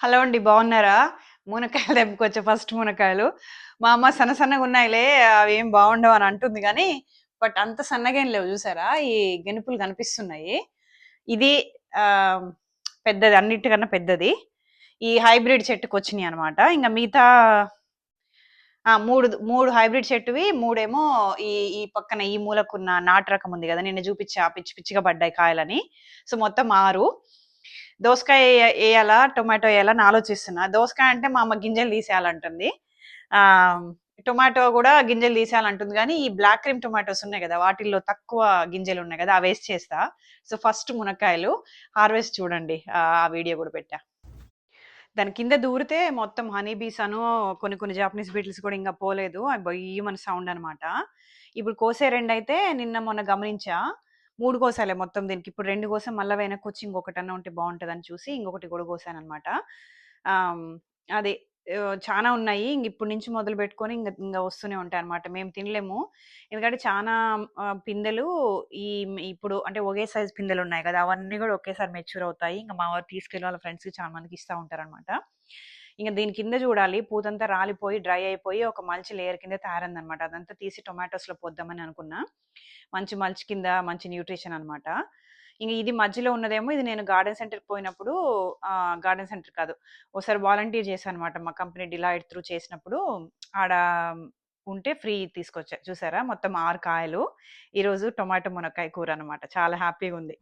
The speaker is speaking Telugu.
హలో అండి బాగున్నారా? మునక్కాయలు తెంపుకొచ్చే ఫస్ట్ మునక్కాయలు. మా అమ్మ సన్న సన్నగా ఉన్నాయిలే అవి ఏం బాగుండవు అని అంటుంది కానీ బట్ అంత సన్నగా ఏం లేవు చూసారా? ఈ గెనుపులు కనిపిస్తున్నాయి. ఇది ఆ, పెద్దది అన్నిటికన్నా పెద్దది. ఈ హైబ్రిడ్ చెట్టుకు వచ్చినాయి అనమాట ఇంకా మిగతా ఆ, మూడు మూడు హైబ్రిడ్ చెట్టువి మూడేమో ఈ ఈ పక్కన ఈ మూలకున్న నాటు రకం ఉంది కదా నిన్న చూపించా పిచ్చి పిచ్చిగా పడ్డాయి కాయలని. సో మొత్తం ఆరు. దోసకాయ వేయాలా టొమాటో వేయాలా ఆలోచిస్తున్నా. దోసకాయ అంటే మా అమ్మ గింజలు తీసేయాలంటుంది. టొమాటో కూడా గింజలు తీసేయాలంటుంది కానీ ఈ బ్లాక్ క్రీమ్ టొమాటోస్ ఉన్నాయి కదా వాటిల్లో తక్కువ గింజలు ఉన్నాయి కదా అవి వేస్ట్ చేస్తా. సో ఫస్ట్ మునక్కాయలు హార్వెస్ట్ చూడండి. ఆ వీడియో కూడా పెట్టా. దాని కింద దూరితే మొత్తం హనీ బీస్ అను కొన్ని కొన్ని జాపనీస్ బీటిల్స్ కూడా ఇంకా పోలేదు. అవి బొయ్యమని సౌండ్ అనమాట ఇప్పుడు కోసే రెండు అయితే నిన్న మొన్న గమనించా. మూడు కోసాలే మొత్తం దీనికి. ఇప్పుడు రెండు కోసం మళ్ళీ వెనక్కి వచ్చి ఇంకొకటన్నా ఉంటే బాగుంటుందని చూసి ఇంకొకటి కూడా కోసాను అనమాట అది చాలా ఉన్నాయి. ఇంక ఇప్పటి నుంచి మొదలు పెట్టుకొని ఇంకా ఇంకా వస్తూనే ఉంటాయి అనమాట మేము తినలేము. ఎందుకంటే చాలా పిందెలు ఈ ఇప్పుడు అంటే ఒకే సైజ్ పిందెలు ఉన్నాయి కదా అవన్నీ కూడా ఒకేసారి మెచ్యూర్ అవుతాయి. ఇంకా మా వారు తీసుకెళ్ళి వాళ్ళ ఫ్రెండ్స్కి చాలా మందికి ఇస్తూ ఉంటారు అనమాట ఇంకా దీని కింద చూడాలి. పూతంతా రాలిపోయి డ్రై అయిపోయి ఒక మల్చి లేయర్ కింద తయారైందనమాట. అదంతా తీసి టొమాటోస్లో పోద్దామని అనుకున్నా. మంచి మల్చి కింద మంచి న్యూట్రిషన్ అనమాట. ఇంక ఇది మధ్యలో ఉన్నదేమో ఇది నేను గార్డెన్ సెంటర్కి పోయినప్పుడు గార్డెన్ సెంటర్ కాదు. ఒకసారి వాలంటీర్ చేశాను అనమాట మా కంపెనీ డిలైట్ త్రూ చేసినప్పుడు. ఆడ ఉంటే ఫ్రీ తీసుకొచ్చా. చూసారా? మొత్తం ఆరు కాయలు. ఈరోజు టొమాటో మునక్కాయ కూర అనమాట. చాలా హ్యాపీగా ఉంది.